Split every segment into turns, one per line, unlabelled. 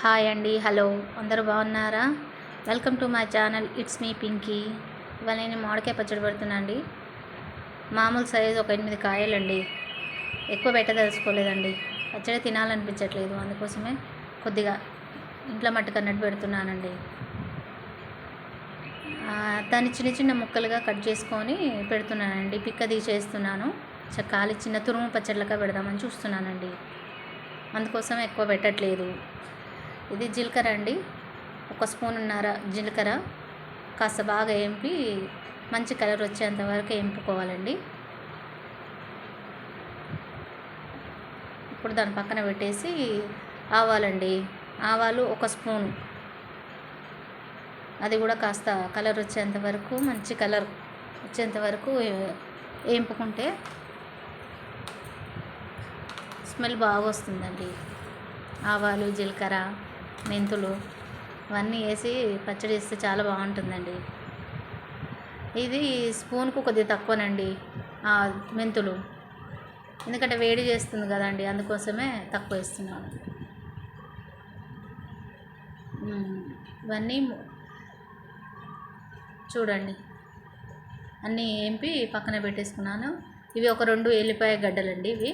Hi అండి hello. అందరూ బాగున్నారా? Welcome to my channel it's మీ పింకీ. ఇవాళ నేను మామిడికాయ పచ్చడి పెడుతున్నా అండి మామూలు సైజ్ ఒక ఎనిమిది కాయలండి. ఎక్కువ పెట్టదలుచుకోలేదండి. పచ్చడి తినాలనిపించట్లేదు అందుకోసమే కొద్దిగా ఇంట్లో మట్టుకు అన్నట్టు పెడుతున్నానండి దాన్ని చిన్న చిన్న ముక్కలుగా కట్ చేసుకొని పెడుతున్నానండి. పిక్క తీసేస్తున్నాను. చ- ఖాళీ చిన్న తురుము పచ్చడిలాగా పెడదామని చూస్తున్నానండి. అందుకోసం ఎక్కువ పెట్టట్లేదు. ఇది జీలకర్ర అండి. ఒక స్పూన్ ఉన్నార జీలకర్ర. కాస్త బాగా ఎంపి మంచి కలర్ వచ్చేంత వరకు ఎంపుకోవాలండి ఇప్పుడు దాని పక్కన పెట్టేసి ఆవాలండి. ఆవాలు ఒక స్పూన్. అది కూడా కాస్త కలర్ వచ్చేంత వరకు మంచి కలర్ వచ్చేంత వరకు వేంపుకుంటే స్మెల్ బాగా వస్తుందండి. ఆవాలు జీలకర్ర. మెంతులు ఇవన్నీ వేసి పచ్చడి వేస్తే చాలా బాగుంటుందండి. ఇది స్పూన్కు కొద్దిగా తక్కువనండి మెంతులు. ఎందుకంటే వేడి చేస్తుంది కదండి అందుకోసమే తక్కువ వేస్తున్నాను. ఇవన్నీ చూడండి. అన్నీ ఏంపి పక్కన పెట్టేసుకున్నాను. ఇవి ఒక రెండు ఎల్లిపాయ గడ్డలండి ఇవి.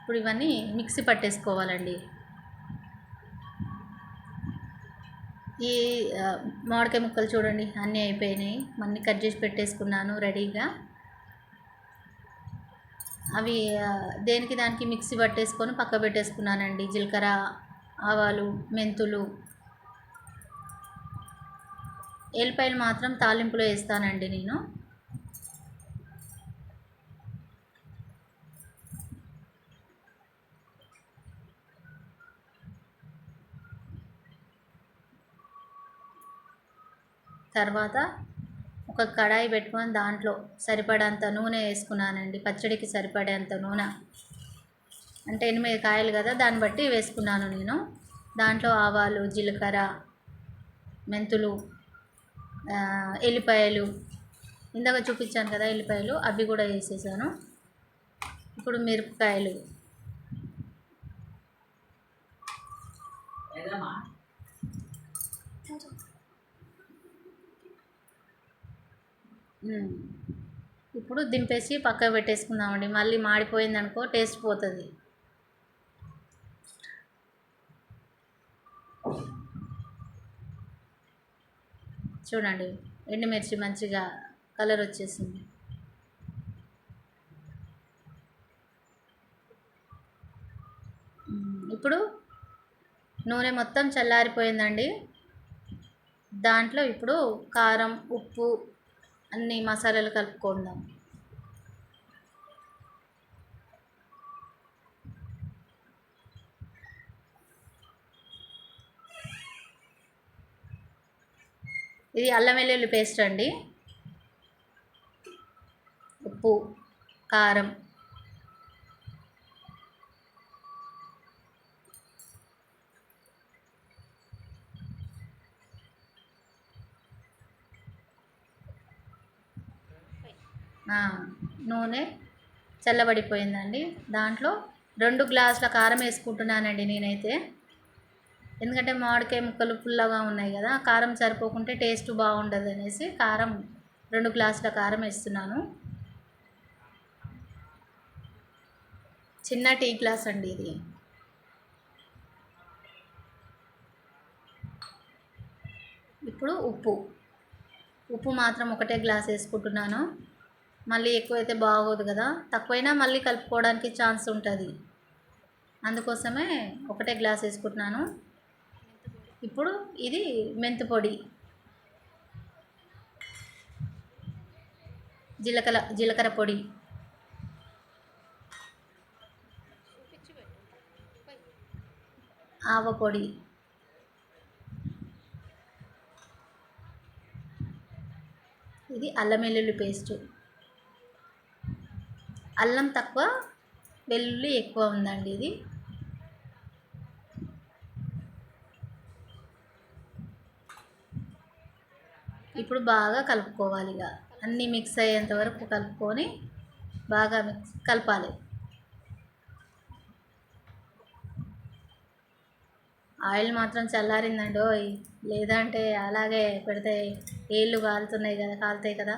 ఇప్పుడు ఇవన్నీ మిక్సీ పట్టేసుకోవాలండి. ఈ మామిడికాయ ముక్కలు చూడండి అన్నీ అయిపోయినాయి. అన్నీ కట్ చేసి పెట్టేసుకున్నాను రెడీగా. అవి దేనికి దానికి మిక్సీ పట్టేసుకొని పక్క పెట్టేసుకున్నానండి. జీలకర్ర ఆవాలు మెంతులు. ఎల్లిపాయలు మాత్రం తాలింపులో వేస్తానండి నేను. తర్వాత ఒక కడాయి పెట్టుకొని దాంట్లో సరిపడేంత నూనె వేసుకున్నానండి. పచ్చడికి సరిపడేంత నూనె. అంటే ఎనిమిది కాయలు కదా దాన్ని బట్టి వేసుకున్నాను నేను. దాంట్లో ఆవాలు జీలకర్ర మెంతులు ఎల్లిపాయలు ఇందాక చూపించాను కదా ఎల్లిపాయలు అవి కూడా వేసేసాను. ఇప్పుడు మిరపకాయలు. ఇప్పుడు దింపేసి పక్కకు పెట్టేసుకుందామండి. మళ్ళీ మాడిపోయింది అనుకో టేస్ట్ పోతుంది. చూడండి ఎండుమిర్చి మంచిగా కలర్ వచ్చేసింది. ఇప్పుడు నూనె మొత్తం చల్లారిపోయిందండి. దాంట్లో ఇప్పుడు కారం ఉప్పు అన్ని మసాలాలు కలుపుకుందాం. ఇది అల్లం వెల్లుల్లి పేస్ట్ అండి. ఉప్పు కారం. నూనె చల్లబడిపోయిందండి. దాంట్లో రెండు గ్లాసుల కారం వేసుకుంటున్నానండి నేనైతే. ఎందుకంటే మామిడికాయ ముక్కలు పుల్లగా ఉన్నాయి కదా కారం సరిపోకుంటే టేస్ట్ బాగుండదు అనేసి కారం రెండు గ్లాసుల కారం వేస్తున్నాను. చిన్న టీ గ్లాస్ అండి ఇది. ఇప్పుడు ఉప్పు. ఉప్పు మాత్రం ఒకటే గ్లాస్ వేసుకుంటున్నాను. మళ్ళీ ఎక్కువైతే బాగోదు కదా. తక్కువైనా మళ్ళీ కలుపుకోవడానికి ఛాన్స్ ఉంటుంది. అందుకోసమే ఒకటే గ్లాస్ వేసుకుంటున్నాను. ఇప్పుడు ఇది మెంతి పొడి. జీలకర్ర జీలకర్ర పొడి. ఆవ పొడి. ఇది అల్లం వెల్లుల్లి పేస్టు. అల్లం తక్కువ వెల్లుల్లి ఎక్కువ ఉందండి ఇది. ఇప్పుడు బాగా కలుపుకోవాలి ఇక. అన్నీ మిక్స్ అయ్యేంత వరకు కలుపుకొని బాగా మిక్స్ కలపాలి. ఆయిల్ మాత్రం చల్లారిందండి ఓయ్. లేదంటే అలాగే పెడితే ఏళ్ళు కాలుతున్నాయి కదా కాలుతాయి కదా.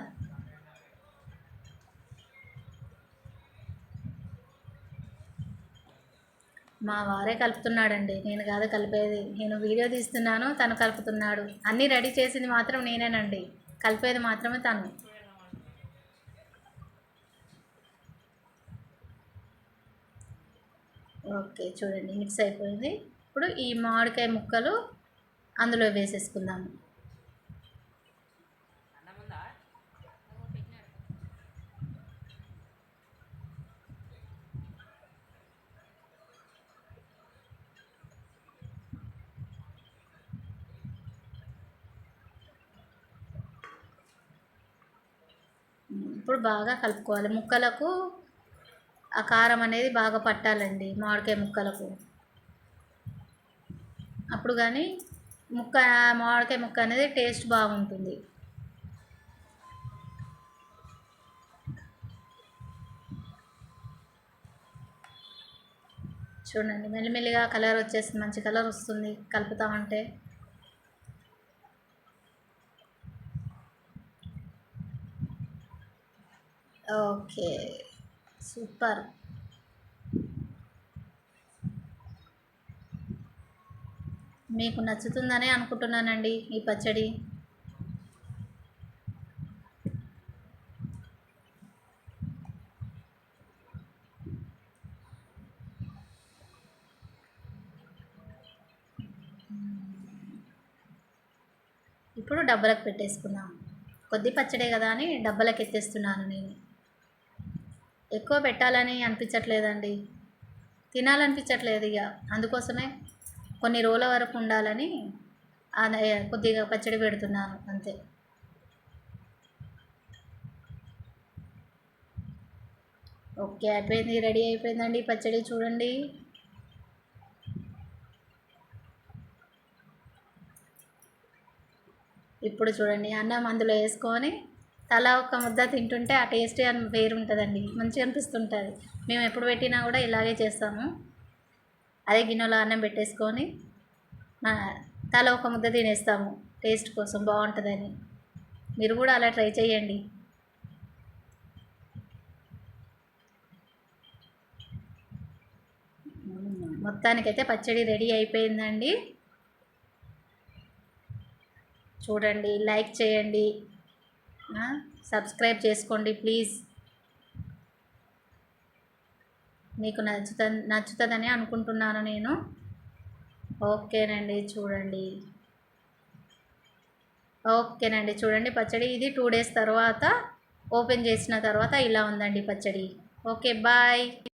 మా వారే కలుపుతున్నాడండి. నేను కాదు కలిపేది. నేను వీడియో తీస్తున్నాను తను కలుపుతున్నాడు. అన్నీ రెడీ చేసింది మాత్రం నేనేనండి. కలిపేది మాత్రమే తను. ఓకే చూడండి మిక్స్ అయిపోయింది. ఇప్పుడు ఈ మామిడికాయ ముక్కలు అందులో వేసేసుకుందాము. ఇప్పుడు బాగా కలుపుకోవాలి. ముక్కలకు ఆ కారం అనేది బాగా పట్టాలండి మామిడికాయ ముక్కలకు. అప్పుడు కానీ ముక్క మామిడికాయ ముక్క అనేది టేస్ట్ బాగుంటుంది. చూడండి మెల్లిమెల్లిగా కలర్ వచ్చేసి మంచి కలర్ వస్తుంది. కలుపుతా ఉంటే ఓకే. సూపర్. మీకు నచ్చుతుందనే అనుకుంటున్నానండి ఈ పచ్చడి. ఇప్పుడు డబ్బలకు పెట్టేసుకున్నాం కొద్ది పచ్చడే కదా అని డబ్బలకు ఎత్తేస్తున్నాను నేను. ఎక్కువ పెట్టాలని అనిపించట్లేదండి. తినాలనిపించట్లేదు ఇక అందుకోసమే కొన్ని రోజుల వరకు ఉండాలని కొద్దిగా పచ్చడి పెడుతున్నాను అంతే. ఓకే అయిపోయింది రెడీ అయిపోయిందండి పచ్చడి చూడండి. ఇప్పుడు చూడండి అన్నం అందులో వేసుకొని తలా ఒక ముద్ద తింటుంటే ఆ టేస్ట్ అని వేరు ఉంటుందండి మంచిగా అనిపిస్తుంటుంది. మేము ఎప్పుడు పెట్టినా కూడా ఇలాగే చేస్తాము. అదే గిన్నెలో అన్నం పెట్టేసుకొని తల ఒక ముద్ద తినేస్తాము. టేస్ట్ కోసం బాగుంటుందని. మీరు కూడా అలా ట్రై చేయండి మొత్తానికైతే పచ్చడి రెడీ అయిపోయిందండి. చూడండి లైక్ చేయండి. సబ్స్క్రైబ్ చేసుకోండి ప్లీజ్. మీకు నచ్చుత నచ్చుతుందని అనుకుంటున్నాను నేను. ఓకేనండి చూడండి. ఓకేనండి చూడండి పచ్చడి. ఇది టూ డేస్ తర్వాత ఓపెన్ చేసిన తర్వాత ఇలా ఉందండి పచ్చడి. Okay bye.